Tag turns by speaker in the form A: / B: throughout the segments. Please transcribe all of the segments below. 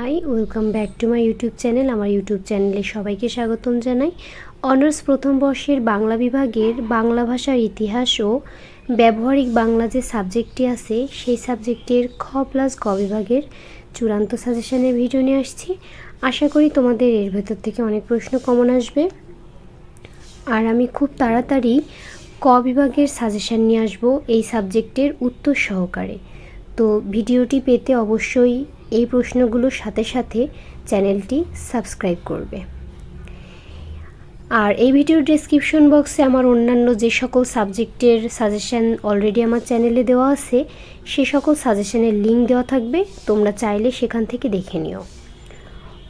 A: Hi, welcome back to my YouTube channel. আমার YouTube চ্যানেলে সবাইকে স্বাগতম জানাই। অনার্স প্রথম বর্ষের বাংলা বিভাগের বাংলা ভাষার ইতিহাস ও ব্যবহারিক বাংলা যে সাবজেক্টটি আছে, সেই সাবজেক্টের খ প্লাস ক বিভাগের চূড়ান্ত সাজেশনের ভিডিও নিয়ে আসছি। আশা করি তোমাদের এর ভেতর থেকে অনেক প্রশ্ন কমন আসবে। আর আমি খুব তাড়াতাড়ি ক বিভাগের সাজেশান নিয়ে আসব এই সাবজেক্টের উত্তর সহকারে। তো ভিডিওটি পেতে অবশ্যই এই প্রশ্নগুলোর সাথে সাথে চ্যানেলটি সাবস্ক্রাইব করবে। আর এই ভিডিওর ডেসক্রিপশন বক্সে আমার অন্যান্য যে সকল সাবজেক্টের সাজেশান অলরেডি আমার চ্যানেলে দেওয়া আছে, সে সকল সাজেশানের লিঙ্ক দেওয়া থাকবে, তোমরা চাইলে সেখান থেকে দেখে নিও।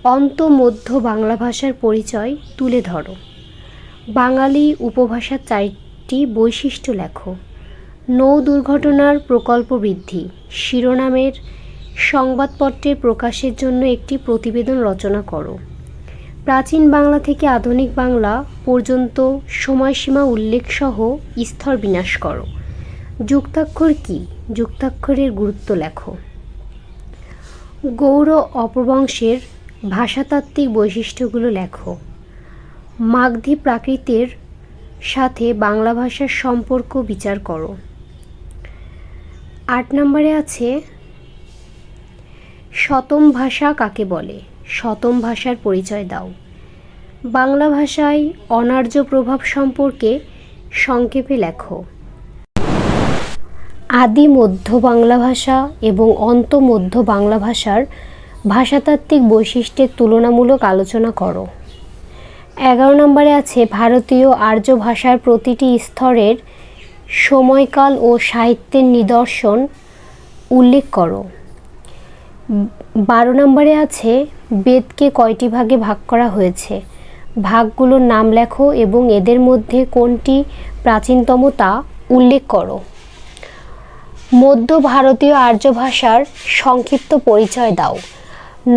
A: অন্ত মধ্য বাংলা ভাষার পরিচয় তুলে ধরো। বাঙালি উপভাষার চারটি বৈশিষ্ট্য লেখো। নৌ দুর্ঘটনার প্রকল্প বৃদ্ধি, শিরোনামের সংবাদপত্রের প্রকাশের জন্য একটি প্রতিবেদন রচনা করো। প্রাচীন বাংলা থেকে আধুনিক বাংলা পর্যন্ত সময়সীমা উল্লেখসহ স্তর বিনাশ করো। যুক্তাক্ষর কি? যুক্তাক্ষরের গুরুত্ব লেখো। গৌড় অপবংশের ভাষাতাত্ত্বিক বৈশিষ্ট্যগুলো লেখো। মাগধী প্রাকৃতের সাথে বাংলা ভাষার সম্পর্ক বিচার করো। আট নম্বরে আছে শতম ভাষা কাকে বলে? শতম ভাষার পরিচয় দাও। বাংলা ভাষায় অনার্য প্রভাব সম্পর্কে সংক্ষেপে লেখো। আদি মধ্য বাংলা ভাষা এবং অন্ত মধ্য বাংলা ভাষার ভাষাতাত্ত্বিক বৈশিষ্ট্যের তুলনামূলক আলোচনা করো। এগারো নম্বরে আছে ভারতীয় আর্য ভাষার প্রতিটি স্তরের সময়কাল ও সাহিত্যের নিদর্শন। উল্লেখ করো। বারো নম্বরে আছে, বেদকে কয়টি ভাগে ভাগ করা হয়েছে? ভাগগুলোর নাম লেখো এবং এদের মধ্যে কোনটি প্রাচীনতম তা উল্লেখ করো। মধ্য ভারতীয় আর্য ভাষার সংক্ষিপ্ত পরিচয় দাও।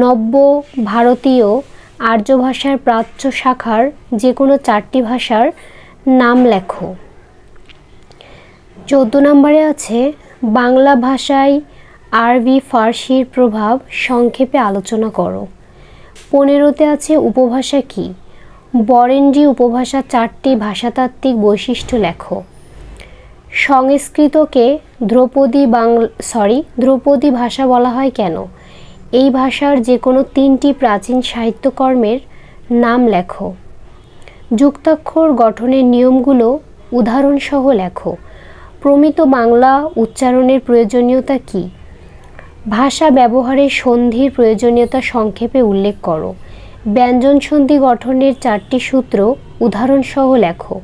A: নব্য ভারতীয় আর্য ভাষার প্রাচ্য শাখার যে কোনো চারটি ভাষার নাম লেখো। চোদ্দ নম্বরে আছে, বাংলা ভাষায় আরবি, ফার্সির প্রভাব সংক্ষেপে আলোচনা করো। পনেরোতে আছে উপভাষা কি? বরেন্দ্রী উপভাষা চারটি ভাষাতাত্ত্বিক বৈশিষ্ট্য লেখো। সংস্কৃতকে ধ্রুপদী বাংলা সরি ধ্রুপদী ভাষা বলা হয় কেন? এই ভাষার যে কোনো তিনটি প্রাচীন সাহিত্যকর্মের নাম লেখো। যুক্তাক্ষর গঠনের নিয়মগুলো উদাহরণসহ লেখো। প্রমিত বাংলা উচ্চারণের প্রয়োজনীয়তা কী? ভাষা ব্যবহারে সন্ধির প্রয়োজনীয়তা সংক্ষেপে উল্লেখ করো। ব্যঞ্জন সন্ধি গঠনের চারটি সূত্র উদাহরণসহ লেখো।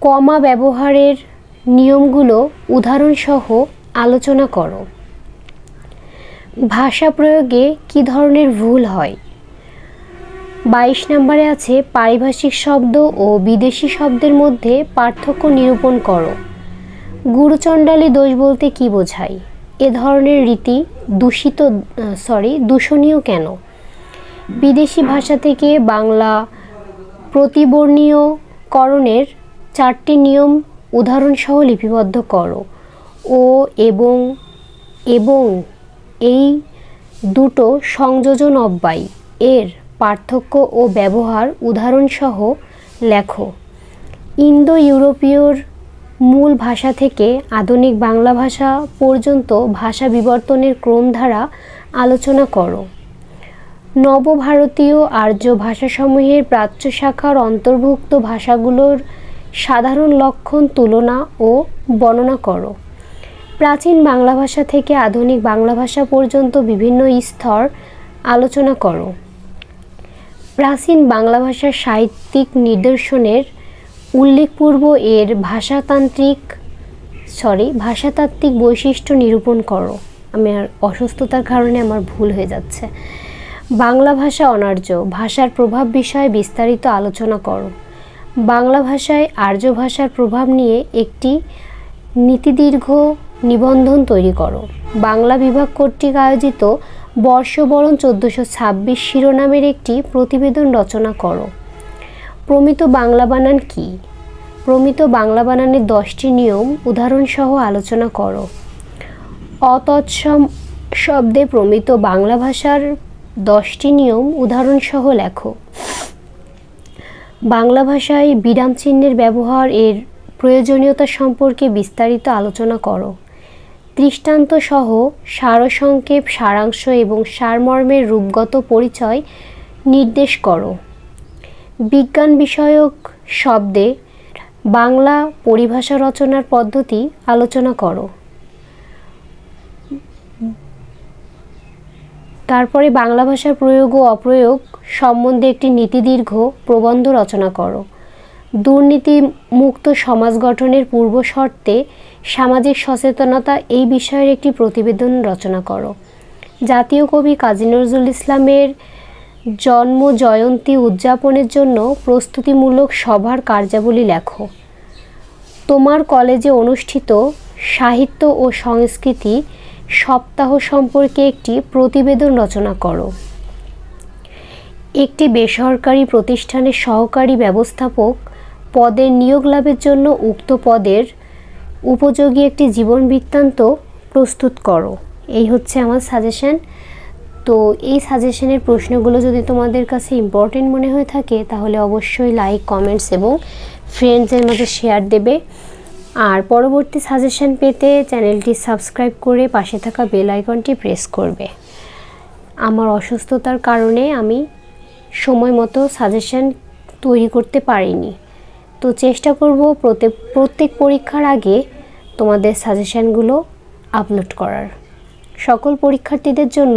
A: কমা ব্যবহারের নিয়মগুলো উদাহরণসহ আলোচনা করো। ভাষা প্রয়োগে কী ধরনের ভুল হয়? বাইশ নম্বরে আছে পারিভাষিক শব্দ ও বিদেশি শব্দের মধ্যে পার্থক্য নিরূপণ করো। গুরুচণ্ডালী দোষ বলতে কি বোঝায়? এ ধরনের রীতি দূষিত সরি দূষণীয় কেন? বিদেশি ভাষা থেকে বাংলা প্রতিবর্ণীয়করণের চারটি নিয়ম উদাহরণসহ লিপিবদ্ধ করো। ও এবং এবং এই দুটো সংযোজন অব্যয়। এর পার্থক্য ও ব্যবহার উদাহরণসহ লেখো। ইন্দো ইউরোপীয়র মূল ভাষা থেকে আধুনিক বাংলা ভাষা পর্যন্ত ভাষা বিবর্তনের ক্রম দ্বারা আলোচনা করো। নবভারতীয় আর্য ভাষাসমূহের প্রাচ্য শাখার অন্তর্ভুক্ত ভাষাগুলোর সাধারণ লক্ষণ তুলনা ও বর্ণনা করো। প্রাচীন বাংলা ভাষা থেকে আধুনিক বাংলা ভাষা পর্যন্ত বিভিন্ন স্তর আলোচনা করো। প্রাচীন বাংলা ভাষার সাহিত্যিক নিদর্শনের উল্লেখপূর্ব এর ভাষাতান্ত্রিক সরি ভাষাতাত্ত্বিক বৈশিষ্ট্য নিরূপণ করো। আমি আর অসুস্থতার কারণে আমার ভুল হয়ে যাচ্ছে। বাংলা ভাষা অনার্য, ভাষার প্রভাব বিষয়ে বিস্তারিত আলোচনা করো। বাংলা ভাষায় আর্য ভাষার প্রভাব নিয়ে একটি নীতিদীর্ঘ নিবন্ধন তৈরি করো। বাংলা বিভাগ কর্তৃক আয়োজিত বর্ষবরণ চোদ্দোশো ছাব্বিশ শিরোনামের একটি প্রতিবেদন রচনা করো। প্রমিত বাংলা বানান কি? প্রমিত বাংলা বানানের দশটি নিয়ম, উদাহরণসহ আলোচনা করো। অতৎসম শব্দে প্রমিত বাংলা ভাষার দশটি নিয়ম, উদাহরণসহ লেখো। বাংলা ভাষায় বিরাম চিহ্নের ব্যবহার, এর প্রয়োজনীয়তা সম্পর্কে বিস্তারিত আলোচনা করো। দৃষ্টান্ত সহ সারসংক্ষেপ, সারাংশ এবং সারমর্মের রূপগত পরিচয় নির্দেশ করো। বিজ্ঞান বিষয়ক শব্দে বাংলা পরিভাষা রচনার পদ্ধতি আলোচনা করো। তারপরে বাংলা ভাষার প্রয়োগ ও অপ্রয়োগ সম্বন্ধে একটি নীতিদীর্ঘ প্রবন্ধ রচনা করো। দুর্নীতি মুক্ত সমাজ গঠনের পূর্ব শর্তে সামাজিক সচেতনতা এই বিষয়ের একটি প্রতিবেদন রচনা করো। জাতীয় কবি কাজী নজরুল ইসলামের জন্ম জয়ন্তী উদযাপনের জন্য প্রস্তুতিমূলক সভার কার্যাবলী লেখো। তোমার কলেজে অনুষ্ঠিত সাহিত্য ও সংস্কৃতি সপ্তাহ সম্পর্কে একটি প্রতিবেদন রচনা করো। একটি বেসরকারি প্রতিষ্ঠানের সহকারী ব্যবস্থাপক পদের নিয়োগ লাভের জন্য উক্ত পদের উপযোগী একটি জীবন বৃত্তান্ত প্রস্তুত করো। এই হচ্ছে আমার সাজেশন তো এই সাজেশনের প্রশ্নগুলো যদি তোমাদের কাছে ইম্পর্টেন্ট মনে হয়ে থাকে, তাহলে অবশ্যই লাইক কমেন্টস এবং ফ্রেন্ডসের মাঝে শেয়ার দেবে। আর পরবর্তী সাজেশন পেতে চ্যানেলটি সাবস্ক্রাইব করে পাশে থাকা বেল আইকনটি প্রেস করবে। আমার অসুস্থতার কারণে আমি সময় মতো সাজেশন তৈরি করতে পারিনি। তো চেষ্টা করব প্রত্যেক প্রত্যেক পরীক্ষার আগে তোমাদের সাজেশনগুলো আপলোড করার। সকল পরীক্ষার্থীদের জন্য